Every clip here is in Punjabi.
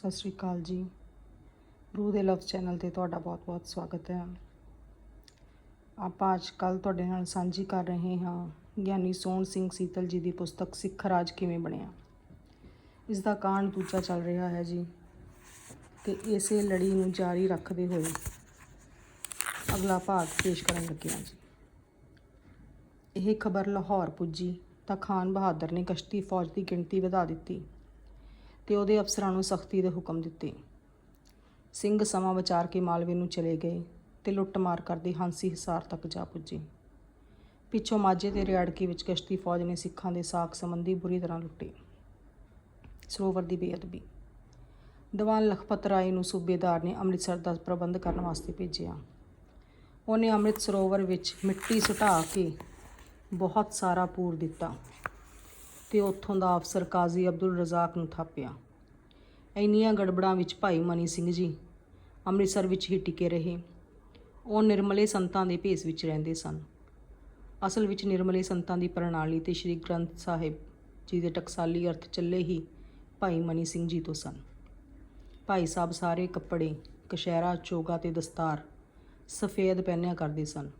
ਸਤਿ ਸ਼੍ਰੀ ਅਕਾਲ ਜੀ। ਰੂਹ ਦੇ ਲਵ ਚੈਨਲ ਤੇ ਤੁਹਾਡਾ ਬਹੁਤ-ਬਹੁਤ ਸਵਾਗਤ ਹੈ। ਆਪਾਂ ਅੱਜ ਕੱਲ ਤੁਹਾਡੇ ਨਾਲ ਸਾਂਝੀ ਕਰ ਰਹੇ ਹਾਂ ਗਿਆਨੀ ਸੋਹਣ ਸਿੰਘ ਸੀਤਲ ਜੀ ਦੀ ਪੁਸਤਕ ਸਿੱਖ ਰਾਜ ਕਿਵੇਂ ਬਣਿਆ। ਇਸ ਦਾ ਕਾਂਡ ਦੂਜਾ ਚੱਲ ਰਿਹਾ ਹੈ ਜੀ ਤੇ ਇਸੇ ਲੜੀ ਨੂੰ ਜਾਰੀ ਰੱਖਦੇ ਹੋਏ ਅਗਲਾ ਭਾਗ ਪੇਸ਼ ਕਰਨ ਲੱਗੇ ਹਾਂ ਜੀ। ਇਹ ਖਬਰ ਲਾਹੌਰ ਪੁੱਜੀ ਤਾਂ ਖਾਨ ਬਹਾਦਰ ਨੇ ਕਸ਼ਤੀ ਫੌਜ ਦੀ ਗਿਣਤੀ ਵਧਾ ਦਿੱਤੀ। ਤੇ ਉਹਦੇ ਅਫਸਰਾਂ ਨੂੰ ਸਖਤੀ ਦੇ ਹੁਕਮ ਦਿੱਤੇ। ਸਿੰਘ ਸਮਾਂ ਵਿਚਾਰ ਕੇ ਮਾਲਵੇ ਨੂੰ ਚਲੇ ਗਏ ਤੇ ਲੁੱਟਮਾਰ ਕਰਦੇ ਹਾਂਸੀ ਹਿਸਾਰ ਤੱਕ ਜਾ ਪੁੱਜੇ। ਪਿੱਛੋਂ ਮਾਝੇ ਤੇ ਰਿਆੜਕੀ ਵਿੱਚ ਕਸ਼ਤੀ ਫੌਜ ਨੇ ਸਿੱਖਾਂ ਦੇ ਸਾਖ ਸੰਬੰਧੀ ਬੁਰੀ ਤਰ੍ਹਾਂ ਲੁੱਟੇ। ਸਰੋਵਰ ਦੀ ਬੇਅਦਬੀ। ਦੀਵਾਨ ਲਖਪਤ ਰਾਏ ਨੂੰ ਸੂਬੇਦਾਰ ਨੇ ਅੰਮ੍ਰਿਤਸਰ ਦਾ ਪ੍ਰਬੰਧ ਕਰਨ ਵਾਸਤੇ ਭੇਜਿਆ। ਉਹਨੇ ਅੰਮ੍ਰਿਤ ਸਰੋਵਰ ਵਿੱਚ ਮਿੱਟੀ ਸੁਟਾ ਕੇ ਬਹੁਤ ਸਾਰਾ ਪੂਰ ਦਿੱਤਾ। ਤੇ ਉੱਥੋਂ ਦਾ ਅਫਸਰ ਕਾਜ਼ੀ ਅਬਦੁਲ ਰਜ਼ਾਕ ਨੂੰ ਥਾਪਿਆ। ਇੰਨੀਆਂ ਗੜਬੜਾਂ ਵਿੱਚ ਭਾਈ ਮਨੀ ਸਿੰਘ ਜੀ ਅੰਮ੍ਰਿਤਸਰ ਵਿੱਚ ਹੀ ਟਿਕੇ ਰਹੇ। ਉਹ ਨਿਰਮਲੇ ਸੰਤਾਂ ਦੇ ਭੇਸ ਵਿੱਚ ਰਹਿੰਦੇ ਸਨ। ਅਸਲ ਵਿੱਚ ਨਿਰਮਲੇ ਸੰਤਾਂ ਦੀ ਪ੍ਰਣਾਲੀ ਤੇ ਸ੍ਰੀ ਗ੍ਰੰਥ ਸਾਹਿਬ ਜੀ ਦੇ ਟਕਸਾਲੀ ਅਰਥ ਚੱਲੇ ਹੀ ਭਾਈ ਮਨੀ ਸਿੰਘ ਜੀ ਤੋਂ ਸਨ। ਭਾਈ ਸਾਹਿਬ ਸਾਰੇ ਕੱਪੜੇ ਕਸ਼ਹਿਰਾ ਚੋਗਾ ਤੇ ਦਸਤਾਰ ਸਫੇਦ ਪਹਿਨਿਆ ਕਰਦੇ ਸਨ।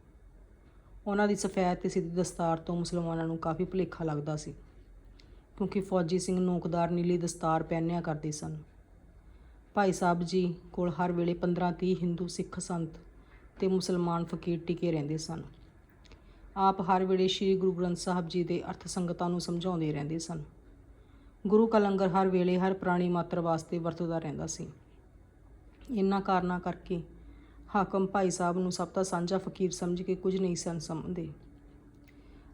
ਉਹਨਾਂ ਦੀ ਸਫੈਦ ਤੇ ਸਿੱਧੀ ਦਸਤਾਰ ਤੋਂ ਮੁਸਲਮਾਨਾਂ ਨੂੰ ਕਾਫੀ ਭੁਲੇਖਾ ਲੱਗਦਾ ਸੀ। ਕਿਉਂਕਿ ਫੌਜੀ ਸਿੰਘ ਨੋਕਦਾਰ ਨੀਲੀ ਦਸਤਾਰ ਪਹਿਨਿਆ ਕਰਦੇ ਸਨ। ਭਾਈ ਸਾਹਿਬ ਜੀ ਕੋਲ ਹਰ ਵੇਲੇ 15-30 ਹਿੰਦੂ ਸਿੱਖ ਸੰਤ ਤੇ ਮੁਸਲਮਾਨ ਫਕੀਰ ਟਿਕੇ ਰਹਿੰਦੇ ਸਨ। ਆਪ ਹਰ ਵੇਲੇ ਸ੍ਰੀ ਗੁਰੂ ਗ੍ਰੰਥ ਸਾਹਿਬ ਜੀ ਦੇ ਅਰਥ ਸੰਗਤਾਂ ਨੂੰ ਸਮਝਾਉਂਦੇ ਰਹਿੰਦੇ ਸਨ। ਗੁਰੂ ਕਾ ਲੰਗਰ ਹਰ ਵੇਲੇ ਹਰ ਪ੍ਰਾਣੀ ਮਾਤਰ ਵਾਸਤੇ ਵਰਤਦਾ ਰਹਿੰਦਾ ਸੀ। ਇਨ੍ਹਾਂ ਕਾਰਨਾਂ ਕਰਕੇ ਹਾਕਮ ਭਾਈ ਸਾਹਿਬ ਨੂੰ ਸਭ ਦਾ ਸਾਂਝਾ ਫਕੀਰ ਸਮਝ ਕੇ ਕੁਝ ਨਹੀਂ ਸਨ ਸਮਝਦੇ।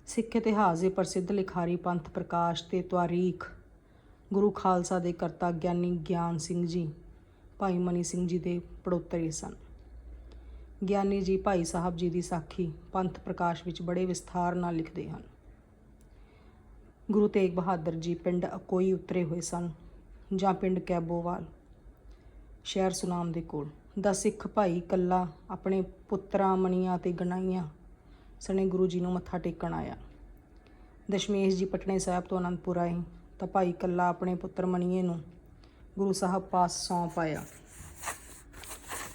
ਸਿੱਖ ਇਤਿਹਾਸ ਦੇ ਪ੍ਰਸਿੱਧ ਲਿਖਾਰੀ ਪੰਥ ਪ੍ਰਕਾਸ਼ ਤੇ ਤਾਰੀਖ ਗੁਰੂ ਖਾਲਸਾ ਦੇ ਕਰਤਾ ਗਿਆਨੀ ਗਿਆਨ ਸਿੰਘ ਜੀ, ਭਾਈ ਮਨੀ ਸਿੰਘ ਜੀ ਦੇ ਪੜੋਤਰੇ ਸਨ। ਗਿਆਨੀ ਜੀ ਭਾਈ ਸਾਹਿਬ ਜੀ ਦੀ ਸਾਖੀ ਪੰਥ ਪ੍ਰਕਾਸ਼ ਵਿੱਚ ਬੜੇ ਵਿਸਥਾਰ ਨਾਲ ਲਿਖਦੇ ਹਨ। ਗੁਰੂ ਤੇਗ ਬਹਾਦਰ ਜੀ ਪਿੰਡ ਅਕੋਈ ਉਤਰੇ ਹੋਏ ਸਨ ਜਾਂ ਪਿੰਡ ਕੈਬੋਵਾਲ, ਸ਼ਹਿਰ ਸੁਨਾਮ ਦੇ ਕੋਲ। ਦਾ ਸਿੱਖ ਭਾਈ ਕੱਲਾ ਆਪਣੇ ਪੁੱਤਰਾਂ, ਮਣੀਆਂ ਤੇ ਗਣਾਈਆਂ ਸਣੇ ਗੁਰੂ ਜੀ ਨੂੰ ਮੱਥਾ ਟੇਕਣ ਆਇਆ। ਦਸ਼ਮੇਸ਼ ਜੀ ਪਟਨੇ ਸਾਹਿਬ ਤੋਂ ਅਨੰਦਪੁਰ ਆਏ ਤਾਂ ਭਾਈ ਕੱਲਾ ਆਪਣੇ ਪੁੱਤਰ ਮਣੀਏ ਨੂੰ ਗੁਰੂ ਸਾਹਿਬ ਪਾਸ ਸੌਂਪ ਆਇਆ।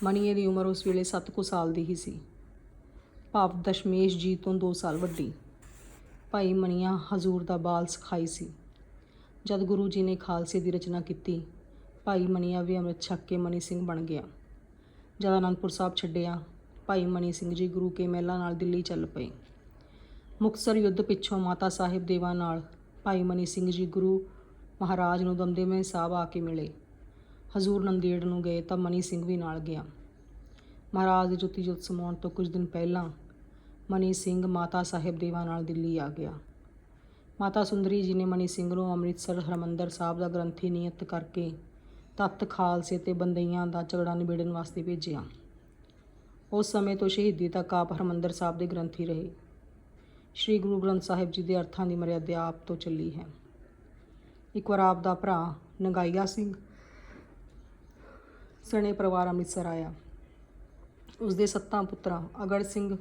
ਮਣੀਏ ਦੀ ਉਮਰ ਉਸ ਵੇਲੇ 7 ਕੁ ਸਾਲ ਦੀ ਹੀ ਸੀ। ਭਾਵ ਦਸ਼ਮੇਸ਼ ਜੀ ਤੋਂ 2 ਸਾਲ ਵੱਡੀ। ਭਾਈ ਮਣੀਆਂ ਹਜ਼ੂਰ ਦਾ ਬਾਲ ਸਿਖਾਈ ਸੀ। ਜਦ ਗੁਰੂ ਜੀ ਨੇ ਖਾਲਸੇ ਦੀ ਰਚਨਾ ਕੀਤੀ, ਭਾਈ ਮਣੀਆਂ ਵੀ ਅੰਮ੍ਰਿਤ ਛਕ ਕੇ ਮਨੀ ਸਿੰਘ ਬਣ ਗਿਆ। ਜਦ ਅਨੰਦਪੁਰ ਸਾਹਿਬ ਛੱਡਿਆ ਭਾਈ ਮਨੀ ਸਿੰਘ ਜੀ ਗੁਰੂ ਕੇ ਮਹਿਲਾ ਨਾਲ ਦਿੱਲੀ ਚੱਲ ਪਏ। ਮੁਕਤਸਰ ਯੁੱਧ ਪਿੱਛੋਂ ਮਾਤਾ ਸਾਹਿਬ ਦੇਵਾ ਨਾਲ ਭਾਈ ਮਨੀ ਸਿੰਘ ਜੀ ਗੁਰੂ ਮਹਾਰਾਜ ਨੂੰ ਦਮਦਮੇ ਸਾਹਿਬ ਆ ਕੇ ਮਿਲੇ। ਹਜ਼ੂਰ ਨੰਦੇੜ ਨੂੰ ਗਏ ਤਾਂ ਮਨੀ ਸਿੰਘ ਵੀ ਨਾਲ ਗਿਆ। ਮਹਾਰਾਜ ਦੀ ਜੁੱਤੀ ਜੁੱਤ ਸਮਾਉਣ ਤੋਂ ਕੁਝ ਦਿਨ ਪਹਿਲਾਂ ਮਨੀ ਸਿੰਘ ਮਾਤਾ ਸਾਹਿਬ ਦੇਵਾ ਨਾਲ ਦਿੱਲੀ ਆ ਗਿਆ। ਮਾਤਾ ਸੁੰਦਰੀ ਜੀ ਨੇ ਮਨੀ ਸਿੰਘ ਨੂੰ ਅੰਮ੍ਰਿਤਸਰ ਹਰਮੰਦਰ ਸਾਹਿਬ ਦਾ ਗ੍ਰੰਥੀ ਨਿਯਤ ਕਰਕੇ ਤਖਤ ਖਾਲਸੇ ਤੇ ਬੰਦਈਆਂ ਦਾ ਝਗੜਾ ਨਿਬੇੜਨ ਵਾਸਤੇ ਭੇਜਿਆ। ਉਸ ਸਮੇਂ ਤੋਂ ਸ਼ਹੀਦੀ ਤੱਕ ਆਪ ਹਰਮੰਦਰ ਸਾਹਿਬ ਦੇ ਗ੍ਰੰਥੀ ਰਹੇ। ਸ੍ਰੀ ਗੁਰੂ ਗ੍ਰੰਥ ਸਾਹਿਬ ਜੀ ਦੇ ਅਰਥਾਂ ਦੀ ਮਰਿਆਦਾ ਆਪ ਤੋਂ ਚੱਲੀ ਹੈ। ਇੱਕ ਵਾਰ ਆਪ ਦਾ ਭਰਾ ਨਗਾਈਆ ਸਿੰਘ ਸਣੇ ਪਰਿਵਾਰ ਅੰਮ੍ਰਿਤਸਰ ਆਇਆ। ਉਸ ਦੇ ਸੱਤਾਂ ਪੁੱਤਰਾਂ ਅਗੜ ਸਿੰਘ,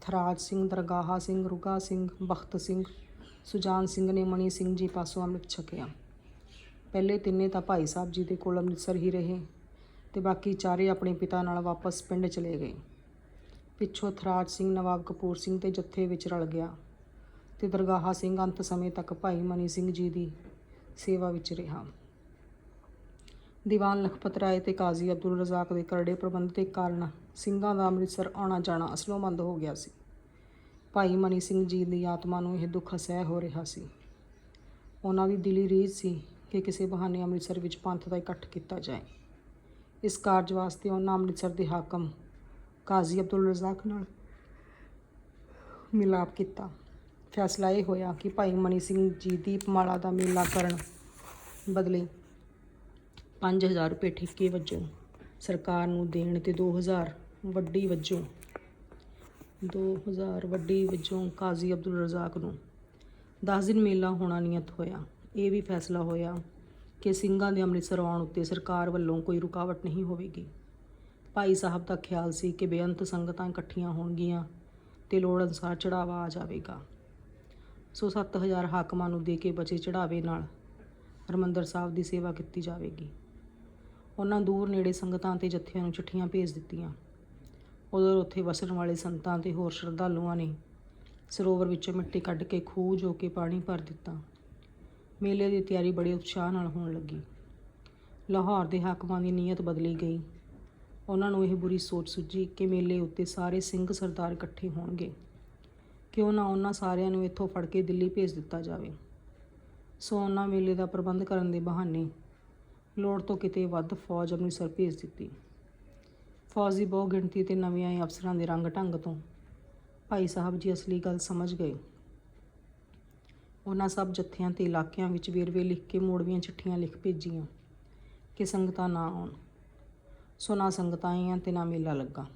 ਥਰਾਜ ਸਿੰਘ, ਦਰਗਾਹਾ ਸਿੰਘ, ਰੁਗਾ ਸਿੰਘ, ਬਖਤ ਸਿੰਘ, ਸੁਜਾਨ ਸਿੰਘ ਨੇ ਮਣੀ ਸਿੰਘ ਜੀ ਪਾਸੋਂ ਅੰਮ੍ਰਿਤ ਛਕਿਆ। ਪਹਿਲੇ ਤਿੰਨੇ ਤਾਂ ਭਾਈ ਸਾਹਿਬ ਜੀ ਦੇ ਕੋਲ ਅੰਮ੍ਰਿਤਸਰ ਹੀ ਰਹੇ। ਤੇ ਬਾਕੀ ਚਾਰੇ ਆਪਣੇ ਪਿਤਾ ਨਾਲ ਵਾਪਸ ਪਿੰਡ ਚਲੇ ਗਏ। ਪਿੱਛੋਂ ਥਰਾਜ ਸਿੰਘ, ਨਵਾਬ ਕਪੂਰ ਸਿੰਘ ਦੇ ਜੱਥੇ ਵਿੱਚ ਰਲ ਗਿਆ ਤੇ ਦਰਗਾਹਾ ਸਿੰਘ ਅੰਤ ਸਮੇਂ ਤੱਕ ਭਾਈ ਮਨੀ ਸਿੰਘ ਜੀ ਦੀ ਸੇਵਾ ਵਿੱਚ ਰਿਹਾ। ਦੀਵਾਨ ਲਖਪਤ ਰਾਏ ਤੇ ਕਾਜ਼ੀ ਅਬਦੁਲ ਰਜ਼ਾਕ ਦੇ ਕਰੜੇ ਪ੍ਰਬੰਧ ਦੇ ਕਾਰਨ ਸਿੰਘਾਂ ਦਾ ਅੰਮ੍ਰਿਤਸਰ ਆਉਣਾ ਜਾਣਾ ਅਸਲੋਂ ਹੋ ਗਿਆ ਸੀ। ਭਾਈ ਮਨੀ ਸਿੰਘ ਜੀ ਦੀ ਆਤਮਾ ਨੂੰ ਇਹ ਦੁੱਖ ਅਸਹਿ ਹੋ ਰਿਹਾ ਸੀ। ਉਹਨਾਂ ਦੀ ਦਿਲੀ ਰੀਝ ਸੀ ਕਿ ਕਿਸੇ ਬਹਾਨੇ ਅੰਮ੍ਰਿਤਸਰ ਵਿੱਚ ਪੰਥ ਦਾ ਇਕੱਠ ਕੀਤਾ ਜਾਏ। ਇਸ ਕਾਰਜ ਵਾਸਤੇ ਉਹਨਾਂ ਅੰਮ੍ਰਿਤਸਰ ਦੇ ਹਾਕਮ ਕਾਜ਼ੀ ਅਬਦੁਲ ਰਜ਼ਾਕ ਨਾਲ ਮਿਲਾਪ ਕੀਤਾ। ਫੈਸਲਾ ਇਹ ਹੋਇਆ ਕਿ ਭਾਈ ਮਨੀ ਸਿੰਘ ਜੀ ਦੀਪਮਾਲਾ ਦਾ ਮੇਲਾ ਕਰਨ ਬਦਲੇ 5000 ਰੁਪਏ ਠੇਕੇ ਵਜੋਂ ਸਰਕਾਰ ਨੂੰ ਦੇਣ ਤੇ 2000 ਵੱਡੀ ਵਜੋਂ 2000 ਵੱਡੀ ਵਜੋਂ ਕਾਜ਼ੀ ਅਬਦੁਲ ਰਜ਼ਾਕ ਨੂੰ 10 ਦਿਨ ਮੇਲਾ ਹੋਣਾ ਨਿਯਤ ਹੋਇਆ। ਇਹ ਵੀ ਫੈਸਲਾ ਹੋਇਆ ਕਿ ਸਿੰਘਾਂ ਦੇ ਅੰਮ੍ਰਿਤਸਰ ਆਉਣ ਉੱਤੇ ਸਰਕਾਰ ਵੱਲੋਂ ਕੋਈ ਰੁਕਾਵਟ ਨਹੀਂ ਹੋਵੇਗੀ। ਭਾਈ ਸਾਹਿਬ ਦਾ ਖਿਆਲ ਸੀ ਕਿ ਬੇਅੰਤ ਸੰਗਤਾਂ ਇਕੱਠੀਆਂ ਹੋਣਗੀਆਂ ਤੇ ਲੋੜ ਅਨੁਸਾਰ ਚੜਾਵਾ ਆ ਜਾਵੇਗਾ। ਸੋ 7000 ਹਾਕਮਾਂ ਨੂੰ ਦੇ ਕੇ ਬਚੇ ਚੜਾਵੇ ਨਾਲ ਹਰਮੰਦਰ ਸਾਹਿਬ ਦੀ ਸੇਵਾ ਕੀਤੀ ਜਾਵੇਗੀ। ਉਹਨਾਂ ਦੂਰ ਨੇੜੇ ਸੰਗਤਾਂ ਤੇ ਜੱਥਿਆਂ ਨੂੰ ਚਿੱਠੀਆਂ ਭੇਜ ਦਿੱਤੀਆਂ। ਉਦੋਂ ਉੱਥੇ ਵਸਣ ਵਾਲੇ ਸੰਤਾਂ ਤੇ ਹੋਰ ਸ਼ਰਧਾਲੂਆਂ ਨੇ ਸਰੋਵਰ ਵਿੱਚੋਂ ਮਿੱਟੀ ਕੱਢ ਕੇ ਖੂਹ ਜੋ ਕੇ ਪਾਣੀ ਭਰ ਦਿੱਤਾ। ਮੇਲੇ ਦੀ ਤਿਆਰੀ ਬੜੇ ਉਤਸ਼ਾਹ ਨਾਲ ਹੋਣ ਲੱਗੀ। ਲਾਹੌਰ ਦੇ ਹਾਕਮਾਂ ਦੀ ਨੀਅਤ ਬਦਲੀ ਗਈ। ਉਹਨਾਂ ਨੂੰ ਇਹ ਬੁਰੀ ਸੋਚ ਸੁੱਝੀ ਕਿ ਮੇਲੇ ਉੱਤੇ ਸਾਰੇ ਸਿੰਘ ਸਰਦਾਰ ਇਕੱਠੇ ਹੋਣਗੇ। ਕਿਉਂ ਨਾ ਉਹਨਾਂ ਸਾਰਿਆਂ ਨੂੰ ਇੱਥੋਂ ਫੜ ਕੇ ਦਿੱਲੀ ਭੇਜ ਦਿੱਤਾ ਜਾਵੇ। ਸੋ ਉਹਨਾਂ ਮੇਲੇ ਦਾ ਪ੍ਰਬੰਧ ਕਰਨ ਦੇ ਬਹਾਨੇ ਲੋੜ ਤੋਂ ਕਿਤੇ ਵੱਧ ਫੌਜ ਅੰਮ੍ਰਿਤਸਰ ਭੇਜ ਦਿੱਤੀ। ਫੌਜ ਦੀ ਬਹੁ ਗਿਣਤੀ ਤੇ ਨਵੇਂ ਆਏ ਅਫਸਰਾਂ ਦੇ ਰੰਗ ਢੰਗ ਤੋਂ ਭਾਈ ਸਾਹਿਬ ਜੀ ਅਸਲੀ ਗੱਲ ਸਮਝ ਗਏ। ਉਹਨਾਂ ਸਭ ਜੱਥਿਆਂ ਤੇ ਇਲਾਕਿਆਂ ਵਿੱਚ ਵੇਰਵੇ ਲਿਖ ਕੇ ਮੋੜਵੀਆਂ ਚਿੱਠੀਆਂ ਲਿਖ ਭੇਜੀਆਂ ਕਿ ਸੰਗਤਾਂ ਨਾ ਆਉਣ। ਸੋ ਨਾ ਸੰਗਤਾਂ ਆਈਆਂ ਤੇ ਨਾ ਮੇਲਾ ਲੱਗਾ।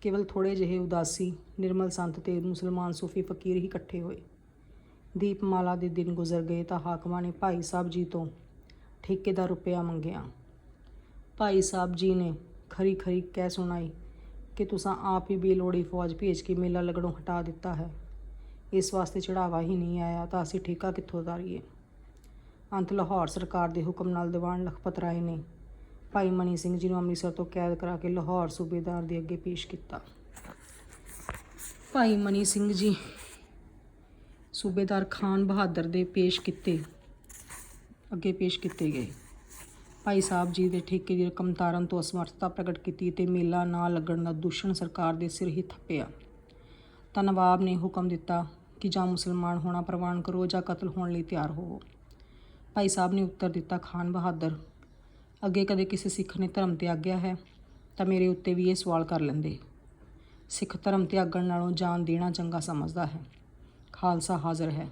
ਕੇਵਲ ਥੋੜੇ ਜਿਹੇ ਉਦਾਸੀ, ਨਿਰਮਲ ਸੰਤ ਤੇ ਮੁਸਲਮਾਨ ਸੂਫੀ ਫਕੀਰ ਹੀ ਇਕੱਠੇ ਹੋਏ। ਦੀਪਮਾਲਾ ਦੇ ਦਿਨ ਗੁਜ਼ਰ ਗਏ ਤਾਂ ਹਾਕਮਾਂ ਨੇ ਭਾਈ ਸਾਹਿਬ ਜੀ ਤੋਂ ਠੇਕੇ ਦਾ ਰੁਪਿਆ ਮੰਗਿਆ। ਭਾਈ ਸਾਹਿਬ ਜੀ ਨੇ ਖਰੀ ਖਰੀ ਕਹਿ ਸੁਣਾਈ ਕਿ ਤੁਸੀਂ ਆਪ ਹੀ ਬੇਲੋੜੀ ਫੌਜ ਭੇਜ ਕੇ ਮੇਲਾ ਲੱਗਣੋਂ ਹਟਾ ਦਿੱਤਾ ਹੈ। ਇਸ ਵਾਸਤੇ ਚੜਾਵਾ ਹੀ ਨਹੀਂ ਆਇਆ ਤਾਂ ਅਸੀਂ ਠੇਕਾ ਕਿੱਥੋਂ ਉਤਾਰੀਏ? ਅੰਤ ਲਾਹੌਰ ਸਰਕਾਰ ਦੇ ਹੁਕਮ ਨਾਲ ਦੀਵਾਨ ਲਖਪਤ ਰਾਏ ਨੇ ਭਾਈ ਮਨੀ ਸਿੰਘ ਜੀ ਨੂੰ ਅੰਮ੍ਰਿਤਸਰ ਤੋਂ ਕੈਦ ਕਰਾ ਕੇ ਲਾਹੌਰ ਸੂਬੇਦਾਰ ਦੇ ਅੱਗੇ ਪੇਸ਼ ਕੀਤਾ। ਭਾਈ ਮਨੀ ਸਿੰਘ ਜੀ, ਸੂਬੇਦਾਰ ਖਾਨ ਬਹਾਦਰ ਦੇ ਪੇਸ਼ ਕੀਤੇ, ਅੱਗੇ ਪੇਸ਼ ਕੀਤੇ ਗਏ। ਭਾਈ ਸਾਹਿਬ ਜੀ ਦੇ ਠੇਕੇ ਦੀ ਰਕਮ ਤਾਰਨ ਤੋਂ ਅਸਮਰਥਤਾ ਪ੍ਰਗਟ ਕੀਤੀ ਤੇ ਮੇਲਾ ਨਾ ਲੱਗਣ ਦਾ ਦੂਸ਼ਣ ਸਰਕਾਰ ਦੇ ਸਿਰ ਹੀ ਥੱਪਿਆ। ਤਾਂ ਨਵਾਬ ਨੇ ਹੁਕਮ ਦਿੱਤਾ। ਕਿ ਜਾਂ ਮੁਸਲਮਾਨ ਹੋਣਾ ਪ੍ਰਵਾਨ ਕਰੋ ਜਾਂ ਕਤਲ ਹੋਣ ਲਈ ਤਿਆਰ ਹੋਵੋ। ਭਾਈ ਸਾਹਿਬ ਨੇ ਉੱਤਰ ਦਿੱਤਾ, ਖਾਨ ਬਹਾਦਰ, ਅੱਗੇ ਕਦੇ ਕਿਸੇ ਸਿੱਖ ਨੇ ਧਰਮ ਤਿਆਗਿਆ ਹੈ ਤਾਂ ਮੇਰੇ ਉੱਤੇ ਵੀ ਇਹ ਸਵਾਲ ਕਰ ਲੈਂਦੇ। ਸਿੱਖ ਧਰਮ ਤਿਆਗਣ ਨਾਲੋਂ ਜਾਨ ਦੇਣਾ ਚੰਗਾ ਸਮਝਦਾ ਹੈ। ਖਾਲਸਾ ਹਾਜ਼ਰ ਹੈ।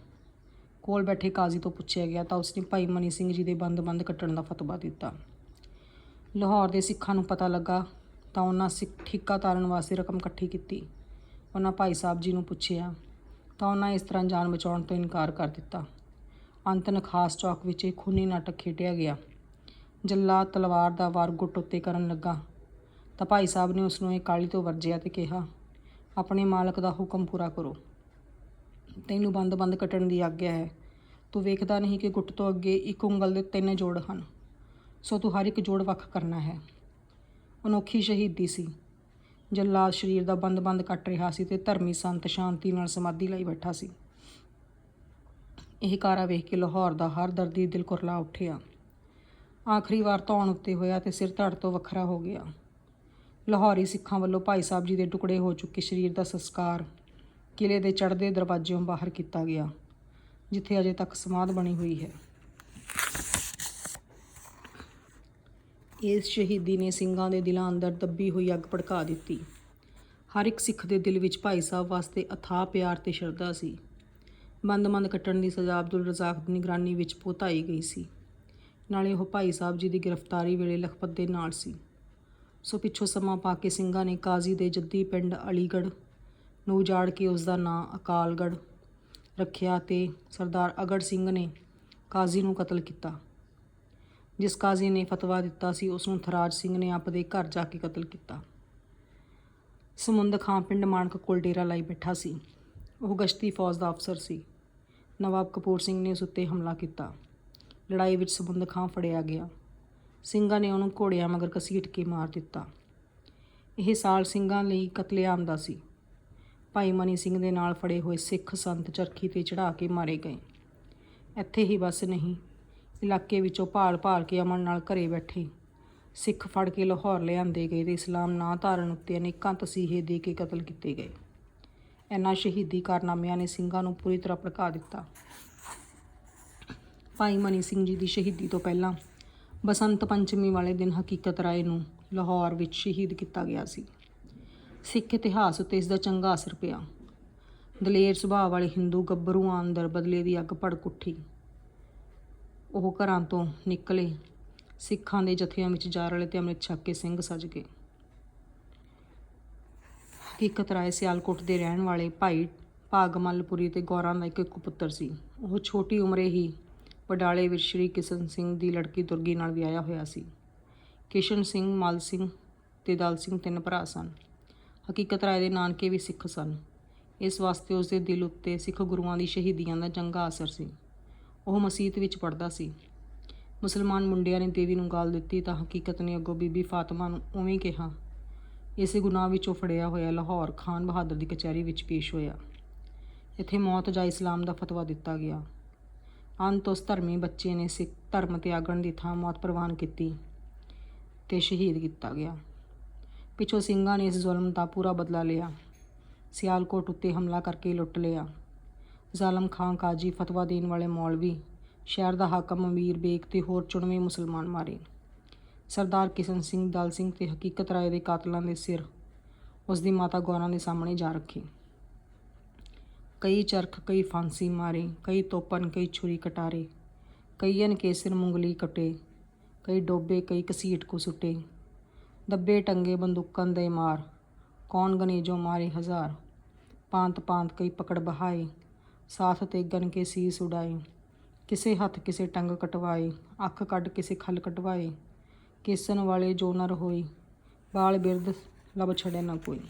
ਕੋਲ ਬੈਠੇ ਕਾਜ਼ੀ ਤੋਂ ਪੁੱਛਿਆ ਗਿਆ ਤਾਂ ਉਸਨੇ ਭਾਈ ਮਨੀ ਸਿੰਘ ਜੀ ਦੇ ਬੰਦ-ਬੰਦ ਕੱਟਣ ਦਾ ਫਤਵਾ ਦਿੱਤਾ। ਲਾਹੌਰ ਦੇ ਸਿੱਖਾਂ ਨੂੰ ਪਤਾ ਲੱਗਾ ਤਾਂ ਉਹਨਾਂ ਸਿੱਖ ਠੇਕਾ ਤਾਰਨ ਵਾਸਤੇ ਰਕਮ ਇਕੱਠੀ ਕੀਤੀ। ਉਹਨਾਂ ਭਾਈ ਸਾਹਿਬ ਜੀ ਨੂੰ ਪੁੱਛਿਆ ਤਾਂ ਉਹਨਾਂ ਇਸ ਤਰ੍ਹਾਂ ਜਾਨ ਬਚਾਉਣ ਤੋਂ ਇਨਕਾਰ ਕਰ ਦਿੱਤਾ। ਅੰਤ ਨਖਾਸ ਚੌਕ ਵਿੱਚ ਇੱਕ ਖੂਨੀ ਨਾਟਕ ਖੇਡਿਆ ਗਿਆ। ਜੱਲਾ ਤਲਵਾਰ ਦਾ ਵਾਰ ਗੁੱਟ ਉੱਤੇ ਕਰਨ ਲੱਗਾ। ਤਾਂ ਭਾਈ ਸਾਹਿਬ ਨੇ ਉਸ ਨੂੰ ਇਹ ਕਾਲੀ ਤੋਂ ਵਰਜਿਆ ਤੇ ਕਿਹਾ, ਆਪਣੇ ਮਾਲਕ ਦਾ ਹੁਕਮ ਪੂਰਾ ਕਰੋ। ਤੈਨੂੰ ਬੰਦ-ਬੰਦ ਕੱਟਣ ਦੀ ਆਗਿਆ ਹੈ। ਤੂੰ ਵੇਖਦਾ ਨਹੀਂ ਕਿ ਗੁੱਟ ਤੋਂ ਅੱਗੇ ਇੱਕ ਉਂਗਲ ਦੇ ਤਿੰਨ ਜੋੜ ਹਨ। ਸੋ ਤੂੰ ਹਰ ਇੱਕ ਜੋੜ ਵੱਖ ਕਰਨਾ ਹੈ। ਅਨੋਖੀ ਸ਼ਹੀਦੀ ਸੀ। ਜੱਲਾਦ ਸਰੀਰ ਦਾ ਬੰਦ-ਬੰਦ ਕੱਟ ਰਿਹਾ ਸੀ ਤੇ ਧਰਮੀ ਸੰਤ ਸ਼ਾਂਤੀ ਨਾਲ ਸਮਾਧੀ ਲਈ ਬੈਠਾ ਸੀ। ਇਹ ਕਾਰਾ ਵੇਖ ਕੇ ਲਾਹੌਰ ਦਾ ਹਰ ਦਰਦੀ ਦਿਲ ਕੁਰਲਾ ਉੱਠਿਆ। ਆਖਰੀ ਵਾਰ ਧੌਣ ਉੱਤੇ ਹੋਇਆ ਤੇ ਸਿਰ ਧੜ ਤੋਂ ਵੱਖਰਾ ਹੋ ਗਿਆ। ਲਾਹੌਰੀ ਸਿੱਖਾਂ ਵੱਲੋਂ ਭਾਈ ਸਾਹਿਬ ਜੀ ਦੇ ਟੁਕੜੇ ਹੋ ਚੁੱਕੇ ਸਰੀਰ ਦਾ ਸੰਸਕਾਰ ਕਿਲੇ ਦੇ ਚੜ੍ਹਦੇ ਦਰਵਾਜ਼ਿਓਂ ਬਾਹਰ ਕੀਤਾ ਗਿਆ, ਜਿੱਥੇ ਅਜੇ ਤੱਕ ਸਮਾਧ ਬਣੀ ਹੋਈ ਹੈ। ਇਸ ਸ਼ਹੀਦੀ ਨੇ ਸਿੰਘਾਂ ਦੇ ਦਿਲਾਂ ਅੰਦਰ ਦੱਬੀ ਹੋਈ ਅੱਗ ਭੜਕਾ ਦਿੱਤੀ। ਹਰ ਇੱਕ ਸਿੱਖ ਦੇ ਦਿਲ ਵਿੱਚ ਭਾਈ ਸਾਹਿਬ ਵਾਸਤੇ ਅਥਾਹ ਪਿਆਰ ਤੇ ਸ਼ਰਧਾ ਸੀ। ਬੰਦ ਮੰਦ ਕੱਟਣ ਦੀ ਸਜ਼ਾ ਅਬਦੁਲ ਰਜ਼ਾਕ ਦੀ ਨਿਗਰਾਨੀ ਵਿੱਚ ਪੋਤਾਈ ਗਈ ਸੀ। ਨਾਲੇ ਉਹ ਭਾਈ ਸਾਹਿਬ ਜੀ ਦੀ ਗ੍ਰਿਫਤਾਰੀ ਵੇਲੇ ਲਖਪਤ ਦੇ ਨਾਲ ਸੀ। ਸੋ ਪਿੱਛੋਂ ਸਮਾਂ ਪਾ ਕੇ ਸਿੰਘਾਂ ਨੇ ਕਾਜ਼ੀ ਦੇ ਜੱਦੀ ਪਿੰਡ ਅਲੀਗੜ੍ਹ ਨੂੰ ਉਜਾੜ ਕੇ ਉਸ ਦਾ ਨਾਂ ਅਕਾਲਗੜ੍ਹ ਰੱਖਿਆ ਤੇ ਸਰਦਾਰ ਅਗੜ ਸਿੰਘ ਨੇ ਕਾਜ਼ੀ ਨੂੰ ਕਤਲ ਕੀਤਾ। ਜਿਸ ਕਾਜ਼ੀ ਨੇ ਫਤਵਾ ਦਿੱਤਾ ਸੀ, ਉਸ ਨੂੰ ਥਰਾਜ ਸਿੰਘ ਨੇ ਆਪਦੇ ਘਰ ਜਾ ਕੇ ਕਤਲ ਕੀਤਾ। ਸਮੁੰਦ ਖਾਂ ਪਿੰਡ ਮਾਨਕ ਕੋਲ ਡੇਰਾ ਲਾਈ ਬੈਠਾ ਸੀ। ਉਹ ਗਸ਼ਤੀ ਫੌਜ ਦਾ ਅਫਸਰ ਸੀ। ਨਵਾਬ ਕਪੂਰ ਸਿੰਘ ਨੇ ਉਸ ਉੱਤੇ ਹਮਲਾ ਕੀਤਾ। ਲੜਾਈ ਵਿੱਚ ਸਮੁੰਦ ਖਾਂ ਫੜਿਆ ਗਿਆ। ਸਿੰਘਾਂ ਨੇ ਉਹਨੂੰ ਘੋੜਿਆਂ ਮਗਰ ਕਸੀਟ ਕੇ ਮਾਰ ਦਿੱਤਾ। ਇਹ ਸਾਲ ਸਿੰਘਾਂ ਲਈ ਕਤਲੇਆਮ ਦਾ ਸੀ। ਭਾਈ ਮਨੀ ਸਿੰਘ ਦੇ ਨਾਲ ਫੜੇ ਹੋਏ ਸਿੱਖ ਸੰਤ ਚਰਖੀ ਤੇ ਚੜਾ ਕੇ ਮਾਰੇ ਗਏ। ਇੱਥੇ ਹੀ ਬਸ ਨਹੀਂ ਇਲਾਕੇ ਵਿੱਚੋਂ ਭਾਲ-ਭਾਲ ਕੇ ਅਮਨ ਨਾਲ ਘਰੇ ਬੈਠੇ। ਸਿੱਖ ਫੜ ਕੇ ਲਾਹੌਰ ਲਿਆਂਦੇ ਗਏ ਤੇ ਇਸਲਾਮ ਨਾ ਧਾਰਨ ਉੱਤੇ ਅਨੇਕਾਂ ਤਸੀਹੇ ਦੇ ਕੇ ਕਤਲ ਕੀਤੇ ਗਏ। ਇਹਨਾਂ ਸ਼ਹੀਦੀ ਕਾਰਨਾਮਿਆਂ ਨੇ ਸਿੰਘਾਂ ਨੂੰ ਪੂਰੀ ਤਰ੍ਹਾਂ ਭੜਕਾ ਦਿੱਤਾ। ਭਾਈ ਮਨੀ ਸਿੰਘ ਜੀ ਦੀ ਸ਼ਹੀਦੀ ਤੋਂ ਪਹਿਲਾਂ ਬਸੰਤ ਪੰਚਮੀ ਵਾਲੇ ਦਿਨ ਹਕੀਕਤ ਰਾਏ ਨੂੰ ਲਾਹੌਰ ਵਿੱਚ ਸ਼ਹੀਦ ਕੀਤਾ ਗਿਆ ਸੀ। ਸਿੱਖ ਇਤਿਹਾਸ ਉੱਤੇ ਇਸ ਦਾ ਚੰਗਾ ਅਸਰ ਪਿਆ। ਦਲੇਰ ਸੁਭਾਅ ਵਾਲੇ ਹਿੰਦੂ ਗੱਭਰੂਆਂ ਅੰਦਰ ਬਦਲੇ ਦੀ ਅੱਗ ਭੜਕ ਉੱਠੀ। ਉਹ ਘਰਾਂ ਤੋਂ ਨਿਕਲੇ, ਸਿੱਖਾਂ ਦੇ ਜਥਿਆਂ ਵਿੱਚ ਜਾ ਰਲੇ ਤੇ ਅੰਮ੍ਰਿਤ ਛਕ ਕੇ ਸਿੰਘ ਸਜ ਗਏ। ਹਕੀਕਤ ਰਾਏ ਸਿਆਲਕੋਟ ਦੇ ਰਹਿਣ ਵਾਲੇ ਭਾਈ ਭਾਗਮਲਪੁਰੀ ਤੇ ਗੌਰਾਂ ਦਾ ਇੱਕ ਇੱਕ ਪੁੱਤਰ ਸੀ। ਉਹ ਛੋਟੀ ਉਮਰੇ ਹੀ ਵਡਾਲੇ ਵਿੱਚ ਸ਼੍ਰੀ ਕਿਸ਼ਨ ਸਿੰਘ ਦੀ ਲੜਕੀ ਦੁਰਗੀ ਨਾਲ ਵਿਆਹਿਆ ਹੋਇਆ ਸੀ। ਕਿਸ਼ਨ ਸਿੰਘ, ਮਲ ਸਿੰਘ ਤੇ ਦਲ ਸਿੰਘ ਤਿੰਨ ਭਰਾ ਸਨ। ਹਕੀਕਤ ਰਾਏ ਦੇ ਨਾਨਕੇ ਵੀ ਸਿੱਖ ਸਨ। ਇਸ ਵਾਸਤੇ ਉਸ ਦੇ ਦਿਲ ਉੱਤੇ ਸਿੱਖ ਗੁਰੂਆਂ ਦੀ ਸ਼ਹੀਦੀਆਂ ਦਾ ਚੰਗਾ ਅਸਰ ਸੀ। ਉਹ ਮਸਜਿਦ ਵਿੱਚ ਪੜ੍ਹਦਾ ਸੀ। ਮੁਸਲਮਾਨ ਮੁੰਡਿਆਂ ਨੇ ਦੇਵੀ ਨੂੰ ਗਾਲ ਦਿੱਤੀ ਤਾਂ ਹਕੀਕਤ ਨੇ ਅੱਗੋਂ ਬੀਬੀ ਫਾਤਮਾ ਨੂੰ ਉਵੇਂ ਕਿਹਾ। ਇਸੇ ਗੁਨਾਹ ਵਿੱਚੋਂ ਫੜਿਆ ਹੋਇਆ ਲਾਹੌਰ ਖਾਨ ਬਹਾਦਰ ਦੀ ਕਚਹਿਰੀ ਵਿੱਚ ਪੇਸ਼ ਹੋਇਆ। ਇੱਥੇ ਮੌਤ ਜਾਂ ਇਸਲਾਮ ਦਾ ਫਤਵਾ ਦਿੱਤਾ ਗਿਆ। ਅੰਤ ਉਸ ਧਰਮੀ ਬੱਚੇ ਨੇ ਸਿੱਖ ਧਰਮ ਤਿਆਗਣ ਦੀ ਥਾਂ ਮੌਤ ਪ੍ਰਵਾਨ ਕੀਤੀ ਤੇ ਸ਼ਹੀਦ ਕੀਤਾ ਗਿਆ। ਪਿੱਛੋਂ ਸਿੰਘਾਂ ਨੇ ਇਸ ਜ਼ੁਲਮ ਦਾ ਪੂਰਾ ਬਦਲਾ ਲਿਆ। ਸਿਆਲਕੋਟ ਉੱਤੇ ਹਮਲਾ ਕਰਕੇ ਲੁੱਟ ਲਿਆ। ਜ਼ਾਲਮ ਖਾਂ ਕਾਜੀ ਫਤਵਾ ਦੇਣ ਵਾਲੇ ਮੌਲਵੀ, ਸ਼ਹਿਰ ਦਾ ਹਾਕਮ ਅਮੀਰ ਬੇਗ ਤੇ ਹੋਰ ਚੁਣਵੇਂ ਮੁਸਲਮਾਨ ਮਾਰੇ। ਸਰਦਾਰ ਕਿਸ਼ਨ ਸਿੰਘ ਦਲ ਸਿੰਘ ਤੇ ਹਕੀਕਤ ਰਾਏ ਦੇ ਕਾਤਲਾਂ ਦੇ ਸਿਰ ਉਸ ਦੀ ਮਾਤਾ ਗੌਰਾਂ ਦੇ ਸਾਹਮਣੇ ਜਾ ਰੱਖੇ। ਕਈ ਚਰਖ, ਕਈ ਫਾਂਸੀ ਮਾਰੇ, ਕਈ ਤੋਪਨ, ਕਈ ਛੁਰੀ ਕਟਾਰੇ ਕਈਨ ਕੇ ਸਿਰ ਮੁੰਗਲੀ ਕਟੇ, ਕਈ ਡੋਬੇ, ਕਈ ਕਸੀਟ ਕੋ ਸੁੱਟੇ। ਦੱਬੇ ਟੰਗੇ ਬੰਦੂਕਾਂ ਦੇ ਮਾਰ, ਕੌਣ ਗਨੇ ਜੋ ਮਾਰੇ ਹਜ਼ਾਰ ਪਾਂਤ ਪਾਂਤ ਕਈ ਪਕੜ ਬਹਾਏ ਸਾਥ ਤੇ ਗਨ ਕੇ ਸੀਸ ਉਡਾਏ ਕਿਸੇ ਹੱਥ ਕਿਸੇ ਟੰਗ ਕਟਵਾਏ ਅੱਖ ਕੱਢ ਕਿਸੇ ਖੱਲ ਕਟਵਾਏ ਕੇਸਨ ਵਾਲੇ ਜੋ ਨਰ ਹੋਈ। ਬਾਲ ਬਿਰਦ ਲਬ ਛੜੇ ਨਾ ਕੋਈ।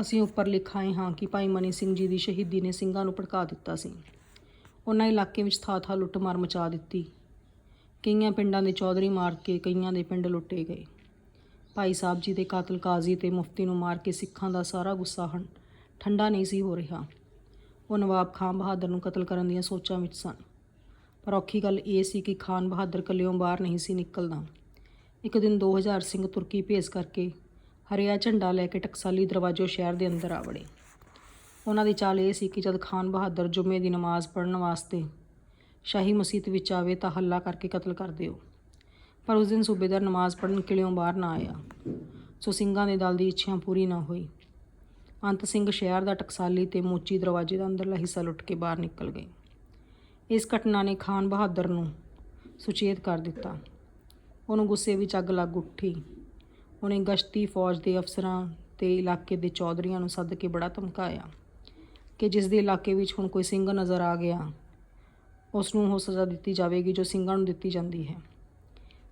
ਅਸੀਂ ਉੱਪਰ ਲਿਖਾਏ ਹਾਂ ਕਿ ਭਾਈ ਮਨੀ ਸਿੰਘ ਜੀ ਦੀ ਸ਼ਹੀਦੀ ਨੇ ਸਿੰਘਾਂ ਨੂੰ ਭੜਕਾ ਦਿੱਤਾ ਸੀ। ਉਹਨਾਂ ਇਲਾਕੇ ਵਿੱਚ ਥਾਂ ਥਾਂ ਲੁੱਟਮਾਰ ਮਚਾ ਦਿੱਤੀ। ਕਈਆਂ ਪਿੰਡਾਂ ਦੇ ਚੌਧਰੀ ਮਾਰ ਕੇ ਕਈਆਂ ਦੇ ਪਿੰਡ ਲੁੱਟੇ ਗਏ। ਭਾਈ ਸਾਹਿਬ ਜੀ ਦੇ ਕਾਤਲ ਕਾਜ਼ੀ ਤੇ ਮੁਫਤੀ ਨੂੰ ਮਾਰ ਕੇ ਸਿੱਖਾਂ ਦਾ ਸਾਰਾ ਗੁੱਸਾ ਹਣ ਠੰਡਾ ਨਹੀਂ ਸੀ ਹੋ ਰਿਹਾ। ਉਹ ਨਵਾਬ ਖਾਨ ਬਹਾਦਰ ਨੂੰ ਕਤਲ ਕਰਨ ਦੀਆਂ ਸੋਚਾਂ ਵਿੱਚ ਸਨ। ਪਰ ਔਖੀ ਗੱਲ ਇਹ ਸੀ ਕਿ ਖਾਨ ਬਹਾਦਰ ਕੱਲਿਓਂ ਬਾਹਰ ਨਹੀਂ ਸੀ ਨਿਕਲਦਾ। ਇੱਕ ਦਿਨ 2000 ਸਿੰਘ ਤੁਰਕੀ ਭੇਸ ਕਰਕੇ ਹਰਿਆ ਝੰਡਾ ਲੈ ਕੇ ਟਕਸਾਲੀ ਦਰਵਾਜ਼ੋ ਸ਼ਹਿਰ ਦੇ ਅੰਦਰ ਆ ਵੜੇ। ਉਹਨਾਂ ਦੀ ਚਾਲ ਇਹ ਸੀ ਕਿ ਜਦ ਖਾਨ ਬਹਾਦਰ ਜੁਮੇ ਦੀ ਨਮਾਜ਼ ਪੜ੍ਹਨ ਵਾਸਤੇ ਸ਼ਾਹੀ ਮਸਜਿਦ ਵਿੱਚ ਆਵੇ ਤਾਂ ਹੱਲਾ ਕਰਕੇ ਕਤਲ ਕਰ ਦਿਓ। ਪਰ ਉਸ ਦਿਨ ਸੂਬੇਦਾਰ ਨਮਾਜ਼ ਪੜ੍ਹਨ ਕਿਲਿਓਂ ਬਾਹਰ ਨਾ ਆਇਆ। ਸੋ ਸਿੰਘਾਂ ਦੇ ਦਲ ਦੀ ਇੱਛਾ ਪੂਰੀ ਨਾ ਹੋਈ। ਅੰਤ ਸਿੰਘ ਸ਼ਹਿਰ ਦਾ ਟਕਸਾਲੀ ਤੇ ਮੋਚੀ ਦਰਵਾਜ਼ੇ ਦਾ ਅੰਦਰਲਾ ਹਿੱਸਾ ਲੁੱਟ ਕੇ ਬਾਹਰ ਨਿਕਲ ਗਏ ਇਸ ਘਟਨਾ ਨੇ ਖਾਨ ਬਹਾਦਰ ਨੂੰ ਸੁਚੇਤ ਕਰ ਦਿੱਤਾ। ਉਹਨੂੰ ਗੁੱਸੇ ਵਿੱਚ ਅੱਗ ਲੱਗ ਉੱਠੀ। ਉਹਨੇ ਗਸ਼ਤੀ ਫੌਜ ਦੇ ਅਫਸਰਾਂ ਤੇ ਇਲਾਕੇ ਦੇ ਚੌਧਰੀਆਂ ਨੂੰ ਸੱਦ ਕੇ ਬੜਾ ਧਮਕਾਇਆ ਕਿ ਜਿਸ ਦੇ ਇਲਾਕੇ ਵਿੱਚ ਹੁਣ ਕੋਈ ਸਿੰਘ ਨਜ਼ਰ ਆ ਗਿਆ ਉਸ ਨੂੰ ਉਹ ਸਜ਼ਾ ਦਿੱਤੀ ਜਾਵੇਗੀ ਜੋ ਸਿੰਘਾਂ ਨੂੰ ਦਿੱਤੀ ਜਾਂਦੀ ਹੈ।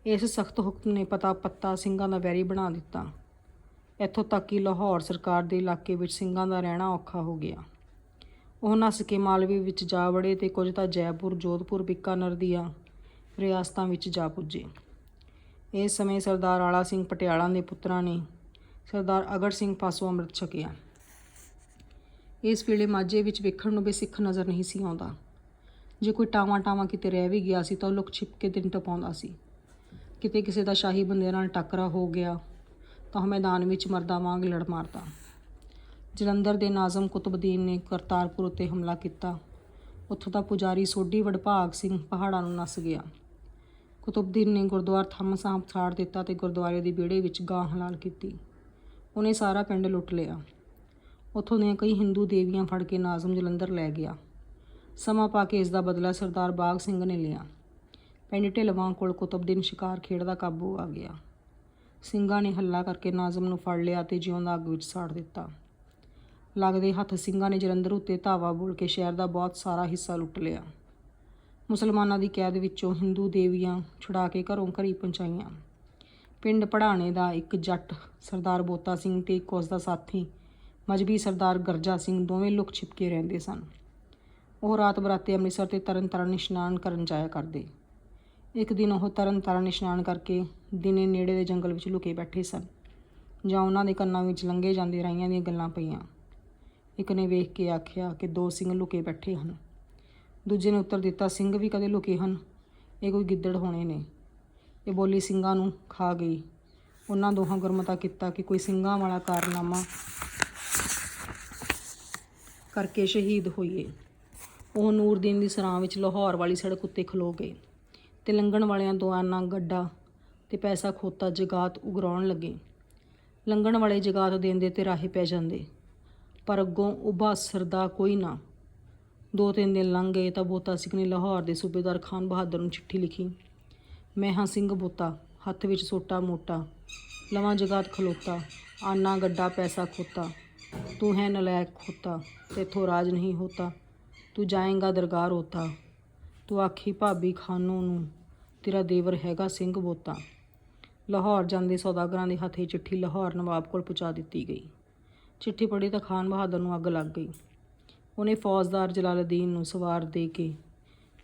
ਇਸ ਸਖਤ ਹੁਕਮ ਨੇ ਪਤਾ ਪੱਤਾ ਸਿੰਘਾਂ ਦਾ ਵੈਰੀ ਬਣਾ ਦਿੱਤਾ। ਇੱਥੋਂ ਤੱਕ ਕਿ ਲਾਹੌਰ ਸਰਕਾਰ ਦੇ ਇਲਾਕੇ ਵਿੱਚ ਸਿੰਘਾਂ ਦਾ ਰਹਿਣਾ ਔਖਾ ਹੋ ਗਿਆ। ਉਹ ਨੱਸ ਕੇ ਮਾਲਵੇ ਵਿੱਚ ਜਾ ਵੜੇ ਤੇ ਕੁਝ ਤਾਂ ਜੈਪੁਰ, ਜੋਧਪੁਰ, ਬਿਕਾਨਰ ਦੀਆਂ ਰਿਆਸਤਾਂ ਵਿੱਚ ਜਾ ਪੁੱਜੇ। ਇਸ ਸਮੇਂ ਸਰਦਾਰ ਆਲਾ ਸਿੰਘ ਪਟਿਆਲਾ ਦੇ ਪੁੱਤਰਾਂ ਨੇ ਸਰਦਾਰ ਅਗਰ ਸਿੰਘ ਪਾਸੋਂ ਅੰਮ੍ਰਿਤ ਛਕਿਆ। ਇਸ ਵੇਲੇ ਮਾਝੇ ਵਿੱਚ ਵੇਖਣ ਨੂੰ ਵੀ ਸਿੱਖ ਨਜ਼ਰ ਨਹੀਂ ਸੀ ਆਉਂਦਾ। ਜੇ ਕੋਈ ਟਾਵਾਂ ਟਾਵਾਂ ਕਿਤੇ ਰਹਿ ਵੀ ਗਿਆ ਸੀ ਤਾਂ ਉਹ ਲੁਕ ਛਿਪ ਕੇ ਦਿਨ ਟਪਾਉਂਦਾ ਸੀ। ਕਿਤੇ ਕਿਸੇ ਦਾ ਸ਼ਾਹੀ ਬੰਦੇ ਨਾਲ ਟੱਕਰਾ ਹੋ ਗਿਆ ਤਾਂ ਮੈਦਾਨ ਵਿੱਚ ਮਰਦਾਂ ਵਾਂਗ ਲੜ ਮਾਰਦਾ ਜਲੰਧਰ ਦੇ ਨਾਜ਼ਮ ਕੁਤਬਦੀਨ ਨੇ ਕਰਤਾਰਪੁਰ ਉੱਤੇ ਹਮਲਾ ਕੀਤਾ। ਉੱਥੋਂ ਦਾ ਪੁਜਾਰੀ ਸੋਢੀ ਵਡਭਾਗ ਸਿੰਘ ਪਹਾੜਾਂ ਨੂੰ ਨੱਸ ਗਿਆ। ਕੁਤਬਦੀਨ ਨੇ ਗੁਰਦੁਆਰਾ ਥੰਮ ਸਾਹਬ ਛਾੜ ਦਿੱਤਾ ਤੇ ਗੁਰਦੁਆਰੇ ਦੀ ਵਿਹੜੇ ਵਿੱਚ ਗਾਂ ਹਲਾਲ ਕੀਤੀ। ਉਹਨੇ ਸਾਰਾ ਪਿੰਡ ਲੁੱਟ ਲਿਆ। ਉੱਥੋਂ ਦੀਆਂ ਕਈ ਹਿੰਦੂ ਦੇਵੀਆਂ ਫੜ ਕੇ ਨਾਜ਼ਮ ਜਲੰਧਰ ਲੈ ਗਿਆ। ਸਮਾਂ ਪਾ ਕੇ ਇਸ ਦਾ ਬਦਲਾ ਸਰਦਾਰ ਬਾਗ ਸਿੰਘ ਨੇ ਲਿਆ। ਪਿੰਡ ਢਿਲਵਾਂ ਕੋਲ ਕੁਤਬਦੀਨ ਸ਼ਿਕਾਰ ਖੇਡ ਦਾ ਕਾਬੂ ਆ ਗਿਆ। ਸਿੰਘਾਂ ਨੇ ਹੱਲਾ ਕਰਕੇ ਨਾਜ਼ਮ ਨੂੰ ਫੜ ਲਿਆ ਤੇ ਜਿਉਂਦਾ ਅੱਗ ਵਿੱਚ ਸਾੜ ਦਿੱਤਾ। ਲੱਗਦੇ ਹੱਥ ਸਿੰਘਾਂ ਨੇ ਜਲੰਧਰ ਉੱਤੇ ਧਾਵਾ ਬੋਲ ਕੇ ਸ਼ਹਿਰ ਦਾ ਬਹੁਤ ਸਾਰਾ ਹਿੱਸਾ ਲੁੱਟ ਲਿਆ। ਮੁਸਲਮਾਨਾਂ ਦੀ ਕੈਦ ਵਿੱਚੋਂ ਹਿੰਦੂ ਦੇਵੀਆਂ ਛੁਡਾ ਕੇ ਘਰੋਂ ਘਰੀ ਪਹੁੰਚਾਈਆਂ। ਪਿੰਡ ਪੜਾਣੇ ਦਾ ਇੱਕ ਜੱਟ, ਸਰਦਾਰ ਬੋਤਾ ਸਿੰਘ ਤੇ ਇੱਕ ਉਸ ਦਾ ਸਾਥੀ, ਮਜਬੀ ਸਰਦਾਰ ਗਰਜਾ ਸਿੰਘ ਦੋਵੇਂ ਲੁਕ ਛਿਪ ਕੇ ਰਹਿੰਦੇ ਸਨ। ਉਹ ਰਾਤ ਬਰਾਤੇ ਅੰਮ੍ਰਿਤਸਰ ਤੇ ਤਰਨ ਤਾਰਨ ਇਸ਼ਨਾਨ ਕਰਨ ਜਾਇਆ ਕਰਦੇ। ਇੱਕ ਦਿਨ ਉਹ ਤਰਨ ਤਾਰਨ ਇਸ਼ਨਾਨ ਕਰਕੇ ਦਿਨੇ ਨੇੜੇ ਦੇ ਜੰਗਲ ਵਿੱਚ ਲੁਕੇ ਬੈਠੇ ਸਨ, ਜਾਂ ਉਹਨਾਂ ਦੇ ਕੰਨਾਂ ਵਿੱਚ ਲੰਘੇ ਜਾਂਦੇ ਰਾਈਆਂ ਦੀਆਂ ਗੱਲਾਂ ਪਈਆਂ। ਇੱਕ ਨੇ ਵੇਖ ਕੇ ਆਖਿਆ ਕਿ ਦੋ ਸਿੰਘ ਲੁਕੇ ਬੈਠੇ ਹਨ। ਦੂਜੇ ਨੇ ਉੱਤਰ ਦਿੱਤਾ, ਸਿੰਘ ਵੀ ਕਦੇ ਲੁਕੇ ਹਨ? ਇਹ ਕੋਈ ਗਿੱਦੜ ਹੋਣੇ ਨੇ ਇਹ ਬੋਲੀ ਸਿੰਘਾਂ ਨੂੰ ਖਾ ਗਈ। ਉਹਨਾਂ ਦੋਹਾਂ ਗੁਰਮਤਾ ਕੀਤਾ ਕਿ ਕੋਈ ਸਿੰਘਾਂ ਵਾਲਾ ਕਾਰਨਾਮਾ ਕਰਕੇ ਸ਼ਹੀਦ ਹੋਈਏ। ਉਹ ਨੂਰਦੀਨ ਦੀ ਸਰਾਂ ਵਿੱਚ ਲਾਹੌਰ ਵਾਲੀ ਸੜਕ ਉੱਤੇ ਖਲੋ ਗਏ। ਤੇ ਲੰਘਣ ਵਾਲਿਆਂ ਦੁਆਨਾ ਗੱਡਾ ਤੇ ਪੈਸਾ ਖੋਤਾ ਜਗਾਤ ਉਗਰਾਉਣ ਲੱਗੇ। ਲੰਘਣ ਵਾਲੇ ਜਗਾਤ ਦੇਂਦੇ ਤੇ ਰਾਹੇ ਪੈ ਜਾਂਦੇ। ਪਰ ਅੱਗੋਂ ਉਭਾ ਦਾ ਕੋਈ ਨਾ। ਦੋ ਤਿੰਨ ਦਿਨ ਲੰਘ ਗਏ ਤਾਂ ਬੋਤਾ ਸਿੰਘ ਨੇ ਲਾਹੌਰ ਦੇ ਸੂਬੇਦਾਰ ਖਾਨ ਬਹਾਦਰ ਨੂੰ ਚਿੱਠੀ ਲਿਖੀ। ਮੈਂ ਹਾਂ ਸਿੰਘ ਬੋਤਾ, ਹੱਥ ਵਿੱਚ ਸੋਟਾ ਮੋਟਾ, ਲਵਾਂ ਜਗਾਤ ਖਲੋਤਾ, ਆਨਾ ਗੱਡਾ ਪੈਸਾ ਖੋਤਾ। ਤੂੰ ਹੈ ਨਲਾਇਕ ਖੋਤਾ, ਤੇਥੋਂ ਰਾਜ ਨਹੀਂ ਹੋਤਾ। ਤੂੰ ਜਾਏਗਾ ਦਰਗਾਹ ਹੋਤਾ ਤੂੰ ਆਖੀ ਭਾਬੀ ਖਾਨੂ ਨੂੰ, ਤੇਰਾ ਦੇਵਰ ਹੈਗਾ ਸਿੰਘ ਬੋਤਾ। ਲਾਹੌਰ ਜਾਂਦੇ ਸੌਦਾਗਰਾਂ ਦੇ ਹੱਥੇ ਚਿੱਠੀ ਲਾਹੌਰ ਨਵਾਬ ਕੋਲ ਪਹੁੰਚਾ ਦਿੱਤੀ ਗਈ। ਚਿੱਠੀ ਪੜ੍ਹੀ ਤਾਂ ਖਾਨ ਬਹਾਦਰ ਨੂੰ ਅੱਗ ਲੱਗ ਗਈ। ਉਹਨੇ ਫੌਜਦਾਰ ਜਲਾਲਦੀਨ ਨੂੰ ਸਵਾਰ ਦੇ ਕੇ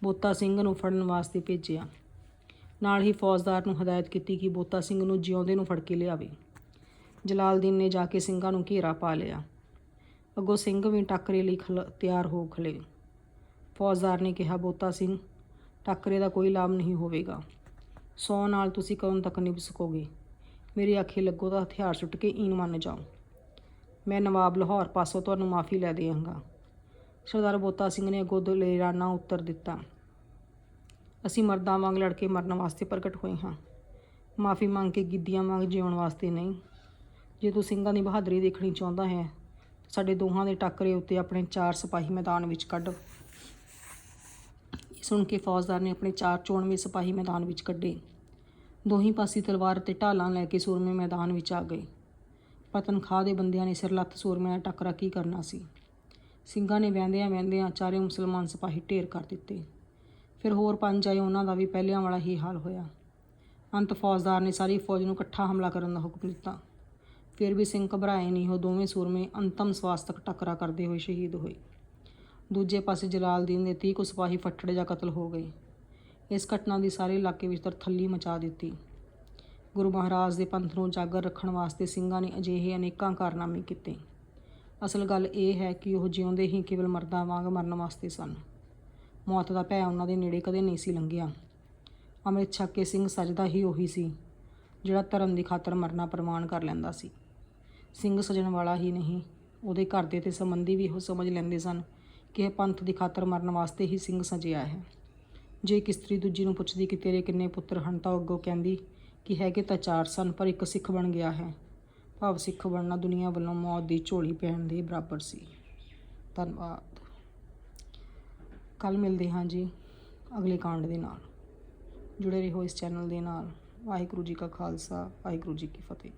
ਬੋਤਾ ਸਿੰਘ ਨੂੰ ਫੜਨ ਵਾਸਤੇ ਭੇਜਿਆ। ਨਾਲ ਹੀ ਫੌਜਦਾਰ ਨੂੰ ਹਦਾਇਤ ਕੀਤੀ ਕਿ ਬੋਤਾ ਸਿੰਘ ਨੂੰ ਜਿਉਂਦੇ ਨੂੰ ਫੜ ਕੇ ਲਿਆਵੇ। ਜਲਾਲਦੀਨ ਨੇ ਜਾ ਕੇ ਸਿੰਘਾਂ ਨੂੰ ਘੇਰਾ ਪਾ ਲਿਆ। ਅੱਗੋਂ ਸਿੰਘ ਵੀ ਟੱਕਰੇ ਲਈ ਖਲ, ਤਿਆਰ ਹੋ ਖਲੇ। ਫੌਜਦਾਰ ਨੇ ਕਿਹਾ, ਬੋਤਾ ਸਿੰਘ ਟਾਕਰੇ ਦਾ ਕੋਈ ਲਾਭ ਨਹੀਂ ਹੋਵੇਗਾ। ਸੌ ਨਾਲ ਤੁਸੀਂ ਕਦੋਂ ਤੱਕ ਨਿਭ ਸਕੋਗੇ? ਮੇਰੀ ਆਖੇ ਲੱਗੋ ਤਾਂ ਹਥਿਆਰ ਸੁੱਟ ਕੇ ਈਨ ਮੰਨ ਜਾਓ। ਮੈਂ ਨਵਾਬ ਲਾਹੌਰ ਪਾਸੋਂ ਤੁਹਾਨੂੰ ਮਾਫੀ ਲੈ ਦੇਵਾਂਗਾ। ਸਰਦਾਰ ਬੋਤਾ ਸਿੰਘ ਨੇ ਅੱਗੋਂ ਦਲੇਰਾਨਾ ਉੱਤਰ ਦਿੱਤਾ। ਅਸੀਂ ਮਰਦਾਂ ਵਾਂਗ ਲੜ ਕੇ ਮਰਨ ਵਾਸਤੇ ਪ੍ਰਗਟ ਹੋਏ ਹਾਂ। ਮਾਫੀ ਮੰਗ ਕੇ ਗਿੱਧੀਆਂ ਵਾਂਗ ਜਿਉਣ ਵਾਸਤੇ ਨਹੀਂ। ਜੇ ਤੂੰ ਸਿੰਘਾਂ ਦੀ ਬਹਾਦਰੀ ਦੇਖਣੀ ਚਾਹੁੰਦਾ ਹੈ, ਸਾਡੇ ਦੋਹਾਂ ਦੇ ਟੱਕਰੇ ਉੱਤੇ ਆਪਣੇ ਚਾਰ ਸਿਪਾਹੀ ਮੈਦਾਨ ਵਿੱਚ ਕੱਢ। ਸੁਣ ਕੇ ਫੌਜਦਾਰ ਨੇ ਆਪਣੇ ਚਾਰ ਚੋਣਵੇਂ ਸਿਪਾਹੀ ਮੈਦਾਨ ਵਿੱਚ ਕੱਢੇ। ਦੋਹੀਂ ਪਾਸੇ ਤਲਵਾਰ ਤੇ ਢਾਲਾਂ ਲੈ ਕੇ ਸੂਰਮੇ ਮੈਦਾਨ ਵਿੱਚ ਆ ਗਏ। ਪਰ ਤਨਖਾਹ ਦੇ ਬੰਦਿਆਂ ਨੇ ਸਿਰ ਲੱਤ ਸੂਰਮੇ ਨਾਲ ਟੱਕਰਾ ਕੀ ਕਰਨਾ ਸੀ? ਸਿੰਘਾਂ ਨੇ ਵਹਿੰਦਿਆਂ ਵਹਿੰਦਿਆਂ ਚਾਰੇ ਮੁਸਲਮਾਨ ਸਿਪਾਹੀ ਢੇਰ ਕਰ ਦਿੱਤੇ। ਫਿਰ ਹੋਰ ਪੰਜ ਆਏ, ਉਹਨਾਂ ਦਾ ਵੀ ਪਹਿਲਿਆਂ ਵਾਲਾ ਹੀ ਹਾਲ ਹੋਇਆ। ਅੰਤ ਫੌਜਦਾਰ ਨੇ ਸਾਰੀ ਫੌਜ ਨੂੰ ਇਕੱਠਾ ਹਮਲਾ ਕਰਨ ਦਾ ਹੁਕਮ ਦਿੱਤਾ। ਫਿਰ ਵੀ ਸਿੰਘ ਘਬਰਾਏ ਨਹੀਂ, ਉਹ ਦੋਵੇਂ ਸੂਰਮੇ ਅੰਤਮ ਸਵਾਸ ਤੱਕ ਟੱਕਰਾ ਕਰਦੇ ਹੋਏ ਸ਼ਹੀਦ ਹੋਏ। ਦੂਜੇ ਪਾਸੇ ਜਲਾਲਦੀਨ ਦੇ 30 ਕੁ ਸਿਪਾਹੀ ਫੱਟੜ ਜਾਂ ਕਤਲ ਹੋ ਗਏ। ਇਸ ਘਟਨਾ ਦੀ ਸਾਰੇ ਇਲਾਕੇ ਵਿੱਚ ਤਰਥੱਲੀ ਮਚਾ ਦਿੱਤੀ। ਗੁਰੂ ਮਹਾਰਾਜ ਦੇ ਪੰਥ ਨੂੰ ਉਜਾਗਰ ਰੱਖਣ ਵਾਸਤੇ ਸਿੰਘਾਂ ਨੇ ਅਜਿਹੇ ਅਨੇਕਾਂ ਕਾਰਨਾਮੇ ਕੀਤੇ। ਅਸਲ ਗੱਲ ਇਹ ਹੈ ਕਿ ਉਹ ਜਿਉਂਦੇ ਹੀ ਕੇਵਲ ਮਰਦਾਂ ਵਾਂਗ ਮਰਨ ਵਾਸਤੇ ਸਨ। ਮੌਤ ਦਾ ਭੈ ਉਹਨਾਂ ਦੇ ਨੇੜੇ ਕਦੇ ਨਹੀਂ ਸੀ ਲੰਘਿਆ। ਅੰਮ੍ਰਿਤ ਛਕ ਕੇ ਸਿੰਘ ਸਜਦਾ ਹੀ ਉਹੀ ਸੀ, ਜਿਹੜਾ ਧਰਮ ਦੀ ਖਾਤਰ ਮਰਨਾ ਪ੍ਰਮਾਣ ਕਰ ਲੈਂਦਾ ਸੀ। ਸਿੰਘ ਸਜਣ ਵਾਲਾ ਹੀ ਨਹੀਂ, ਉਹਦੇ ਘਰ ਦੇ ਤੇ ਸੰਬੰਧੀ ਵੀ ਉਹ ਸਮਝ ਲੈਂਦੇ ਸਨ ਕਿ ਪੰਥ ਦੀ ਖਾਤਰ ਮਰਨ ਵਾਸਤੇ ਹੀ ਸਿੰਘ ਸਜਿਆ ਹੈ ਜੇ ਇੱਕ ਇਸਤਰੀ ਦੂਜੀ ਨੂੰ ਪੁੱਛਦੀ ਕਿ ਤੇਰੇ ਕਿੰਨੇ ਪੁੱਤਰ ਹਨ, ਤਾਂ ਉਹ ਅੱਗੋਂ ਕਹਿੰਦੀ ਕਿ ਹੈਗੇ ਤਾਂ ਚਾਰ ਸਨ, ਪਰ ਇੱਕ ਸਿੱਖ ਬਣ ਗਿਆ ਹੈ। ਭਾਵ ਸਿੱਖ ਬਣਨਾ ਦੁਨੀਆ ਵੱਲੋਂ ਮੌਤ ਦੀ ਝੋਲੀ ਪੈਣ ਦੇ ਬਰਾਬਰ ਸੀ। ਧੰਨਵਾਦ। ਕੱਲ ਮਿਲਦੇ ਹਾਂ ਜੀ ਅਗਲੇ ਕਾਂਡ ਦੇ ਨਾਲ। ਜੁੜੇ ਰਹੋ ਇਸ ਚੈਨਲ ਦੇ ਨਾਲ। ਵਾਹਿਗੁਰੂ ਜੀ ਕਾ ਖਾਲਸਾ, ਵਾਹਿਗੁਰੂ ਜੀ ਕੀ ਫਤਿਹ।